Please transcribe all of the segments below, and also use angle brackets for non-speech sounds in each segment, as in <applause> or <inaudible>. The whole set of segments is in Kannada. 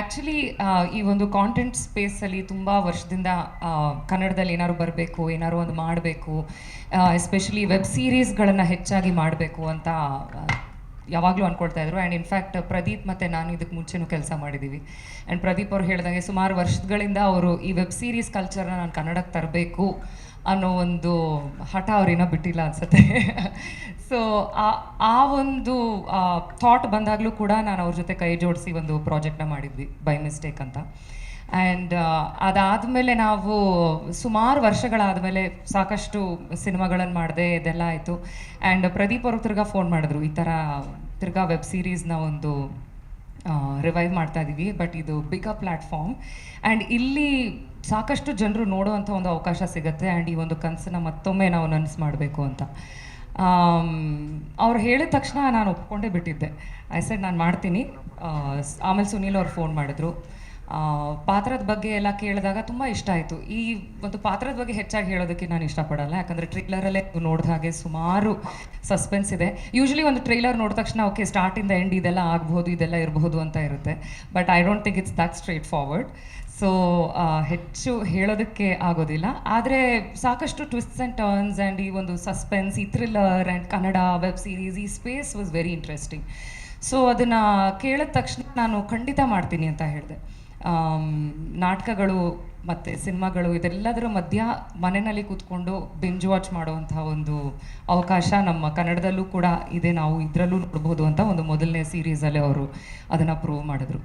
ಆ್ಯಕ್ಚುಲಿ ಈ ಒಂದು ಕಾಂಟೆಂಟ್ ಸ್ಪೇಸಲ್ಲಿ ತುಂಬ ವರ್ಷದಿಂದ ಕನ್ನಡದಲ್ಲಿ ಏನಾದ್ರು ಬರಬೇಕು, ಏನಾದ್ರು ಒಂದು ಮಾಡಬೇಕು ಎಸ್ಪೆಷಲಿ ವೆಬ್ ಸೀರೀಸ್ಗಳನ್ನು ಹೆಚ್ಚಾಗಿ ಮಾಡಬೇಕು ಅಂತ ಯಾವಾಗಲೂ ಅಂದ್ಕೊಳ್ತಾ ಇದ್ರು. ಆ್ಯಂಡ್ ಇನ್ಫ್ಯಾಕ್ಟ್ ಪ್ರದೀಪ್ ಮತ್ತು ನಾನು ಇದಕ್ಕೆ ಮುಂಚೆನೂ ಕೆಲಸ ಮಾಡಿದ್ದೀವಿ ಆ್ಯಂಡ್ ಪ್ರದೀಪ್ ಅವ್ರು ಹೇಳಿದಂಗೆ ಸುಮಾರು ವರ್ಷಗಳಿಂದ ಅವರು ಈ ವೆಬ್ ಸೀರೀಸ್ ಕಲ್ಚರ್ನ ನಾನು ಕನ್ನಡಕ್ಕೆ ತರಬೇಕು ಅನ್ನೋ ಒಂದು ಹಠ ಅವ್ರೇನೋ ಬಿಟ್ಟಿಲ್ಲ ಅನ್ಸುತ್ತೆ. <laughs> ಸೊ ಆ ಒಂದು ಥಾಟ್ ಬಂದಾಗಲೂ ಕೂಡ ನಾನು ಅವ್ರ ಜೊತೆ ಕೈ ಜೋಡಿಸಿ ಒಂದು ಪ್ರಾಜೆಕ್ಟ್ನ ಮಾಡಿದ್ವಿ ಬೈ ಮಿಸ್ಟೇಕ್ ಅಂತ. ಆ್ಯಂಡ್ ಅದಾದಮೇಲೆ ನಾವು ಸುಮಾರು ವರ್ಷಗಳಾದಮೇಲೆ ಸಾಕಷ್ಟು ಸಿನಿಮಾಗಳನ್ನು ಮಾಡಿದೆ, ಇದೆಲ್ಲ ಆಯಿತು. ಆ್ಯಂಡ್ ಪ್ರದೀಪ್ ಅವ್ರಿಗೆ ತಿರ್ಗಾ ಫೋನ್ ಮಾಡಿದ್ರು, ಈ ಥರ ತಿರ್ಗಾ ವೆಬ್ ಸೀರೀಸ್ನ ಒಂದು ರಿವೈವ್ ಮಾಡ್ತಾ ಇದ್ದೀವಿ ಬಟ್ ಇದು ಬಿಗ ಪ್ಲ್ಯಾಟ್ಫಾರ್ಮ್ ಆ್ಯಂಡ್ ಇಲ್ಲಿ ಸಾಕಷ್ಟು ಜನರು ನೋಡುವಂಥ ಒಂದು ಅವಕಾಶ ಸಿಗುತ್ತೆ ಆ್ಯಂಡ್ ಈ ಒಂದು ಕನಸನ್ನ ಮತ್ತೊಮ್ಮೆ ನಾವು ನನಸು ಮಾಡಬೇಕು ಅಂತ. ಅವ್ರು ಹೇಳಿದ ತಕ್ಷಣ ನಾನು ಒಪ್ಕೊಂಡೇ ಬಿಟ್ಟಿದ್ದೆ. ಐ ಸೆಡ್ ನಾನು ಮಾಡ್ತೀನಿ. ಆಮೇಲೆ ಸುನೀಲ್ ಅವ್ರು ಫೋನ್ ಮಾಡಿದ್ರು. ಪಾತ್ರದ ಬಗ್ಗೆ ಎಲ್ಲ ಕೇಳಿದಾಗ ತುಂಬ ಇಷ್ಟ ಆಯಿತು. ಈ ಒಂದು ಪಾತ್ರದ ಬಗ್ಗೆ ಹೆಚ್ಚಾಗಿ ಹೇಳೋದಕ್ಕೆ ನಾನು ಇಷ್ಟಪಡಲ್ಲ. ಯಾಕಂದರೆ ಟ್ರೈಲರಲ್ಲೇ ನೋಡಿದ ಹಾಗೆ ಸುಮಾರು ಸಸ್ಪೆನ್ಸ್ ಇದೆ. ಯೂಶ್ವಲಿ ಒಂದು ಟ್ರೈಲರ್ ನೋಡಿದ ತಕ್ಷಣ ಓಕೆ ಸ್ಟಾರ್ಟಿಂದ ಎಂಡ್ ಇದೆಲ್ಲ ಆಗ್ಬೋದು ಇದೆಲ್ಲ ಇರಬಹುದು ಅಂತ ಇರುತ್ತೆ. But I don't think it's that straightforward so ಹೆಚ್ಚು ಹೇಳೋದಕ್ಕೆ ಆಗೋದಿಲ್ಲ. ಆದರೆ ಸಾಕಷ್ಟು ಟ್ವಿಸ್ಟ್ಸ್ ಆ್ಯಂಡ್ ಟರ್ನ್ಸ್ ಆ್ಯಂಡ್ ಈ ಒಂದು ಸಸ್ಪೆನ್ಸ್ ಈ thriller and Kannada web series ಈ space was very interesting so ಅದನ್ನು ಕೇಳಿದ ತಕ್ಷಣ ನಾನು ಖಂಡಿತ ಮಾಡ್ತೀನಿ ಅಂತ ಹೇಳಿದೆ. ನಾಟಕಗಳು ಮತ್ತು ಸಿನಿಮಾಗಳು ಇದೆಲ್ಲದರ ಮಧ್ಯ ಮನೆಯಲ್ಲಿ ಕೂತ್ಕೊಂಡು ಬೆಂಜ್ ವಾಚ್ ಮಾಡುವಂಥ ಒಂದು ಅವಕಾಶ ನಮ್ಮ ಕನ್ನಡದಲ್ಲೂ ಕೂಡ ಇದೆ. ನಾವು ಇದರಲ್ಲೂ ನೋಡ್ಬೋದು ಅಂತ ಒಂದು ಮೊದಲನೇ ಸೀರೀಸಲ್ಲೇ ಅವರು ಅದನ್ನು ಪ್ರೂವ್ ಮಾಡಿದ್ರು.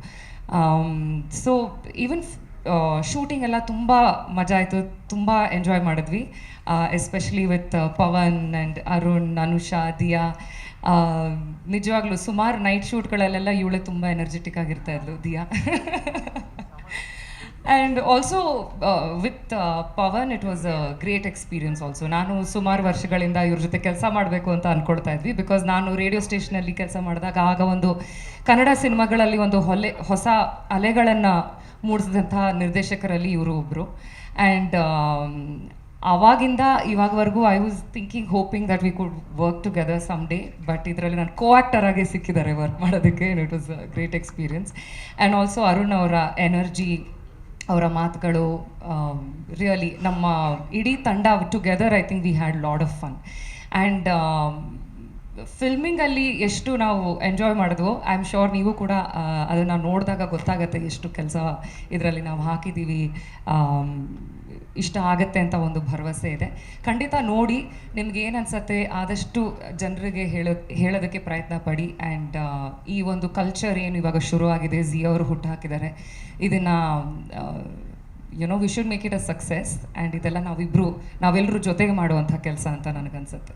ಸೊ ಈವನ್ ಶೂಟಿಂಗ್ ಎಲ್ಲ ತುಂಬ ಮಜಾ ಆಯಿತು, ತುಂಬ ಎಂಜಾಯ್ ಮಾಡಿದ್ವಿ. Especially with Pavan and Arun, Anusha, Diya. ನಿಜವಾಗ್ಲೂ ಸುಮಾರು ನೈಟ್ ಶೂಟ್ಗಳಲ್ಲೆಲ್ಲ ಇವಳೆ ತುಂಬ ಎನರ್ಜೆಟಿಕ್ ಆಗಿರ್ತಾ ಇದ್ಲು, Diya. <laughs> And also with Pavan it was a great experience also ನಾನು ಸುಮಾರು ವರ್ಷಗಳಿಂದ ಇವ್ರ ಜೊತೆ ಕೆಲಸ ಮಾಡಬೇಕು ಅಂತ ಅಂದ್ಕೊಳ್ತಾ ಇದ್ವಿ ಬಿಕಾಸ್ ನಾನು ರೇಡಿಯೋ ಸ್ಟೇಷನಲ್ಲಿ ಕೆಲಸ ಮಾಡಿದಾಗ ಆಗ ಒಂದು ಕನ್ನಡ ಸಿನಿಮಾಗಳಲ್ಲಿ ಒಂದು ಹೊಲೆ, ಹೊಸ ಅಲೆಗಳನ್ನು ಮೂಡಿಸಿದಂತಹ ನಿರ್ದೇಶಕರಲ್ಲಿ ಇವರು ಒಬ್ಬರು ಆ್ಯಂಡ್ ಆವಾಗಿಂದ ಇವಾಗವರೆಗೂ I was thinking hoping that we could work together some day but ಇದರಲ್ಲಿ ನಾನು ಕೋ ಆ್ಯಕ್ಟರ್ ಆಗಿ ಸಿಕ್ಕಿದ್ದಾರೆ ವರ್ಕ್ ಮಾಡೋದಕ್ಕೆ it was a great experience and also Arun ಅವರ ಎನರ್ಜಿ ಅವರ ಮಾತುಗಳು ರಿಯಲಿ ನಮ್ಮ ಇಡೀ ತಂಡ together I think we had lot of fun and ಫಿಲ್ಮಿಂಗಲ್ಲಿ ಎಷ್ಟು ನಾವು ಎಂಜಾಯ್ ಮಾಡಿದ್ವೋ ಐ ಆಮ್ ಶೋರ್ ನೀವು ಕೂಡ ಅದನ್ನು ನೋಡಿದಾಗ ಗೊತ್ತಾಗತ್ತೆ ಎಷ್ಟು ಕೆಲಸ ಇದರಲ್ಲಿ ನಾವು ಹಾಕಿದ್ದೀವಿ ಇಷ್ಟ ಆಗತ್ತೆ ಅಂತ ಒಂದು ಭರವಸೆ ಇದೆ. ಖಂಡಿತ ನೋಡಿ, ನಿಮ್ಗೆ ಏನು ಅನ್ಸತ್ತೆ, ಆದಷ್ಟು ಜನರಿಗೆ ಹೇಳೋ, ಹೇಳೋದಕ್ಕೆ ಪ್ರಯತ್ನ ಪಡಿ ಆ್ಯಂಡ್ ಈ ಒಂದು ಕಲ್ಚರ್ ಏನು ಇವಾಗ ಶುರು ಆಗಿದೆ ಝಿ ಅವರು ಹುಟ್ಟು ಹಾಕಿದ್ದಾರೆ, ಇದನ್ನು you know we should make it a success and ಇದೆಲ್ಲ ನಾವಿಬ್ಬರು ನಾವೆಲ್ಲರೂ ಜೊತೆಗೆ ಮಾಡುವಂಥ ಕೆಲಸ ಅಂತ ನನಗನ್ಸುತ್ತೆ.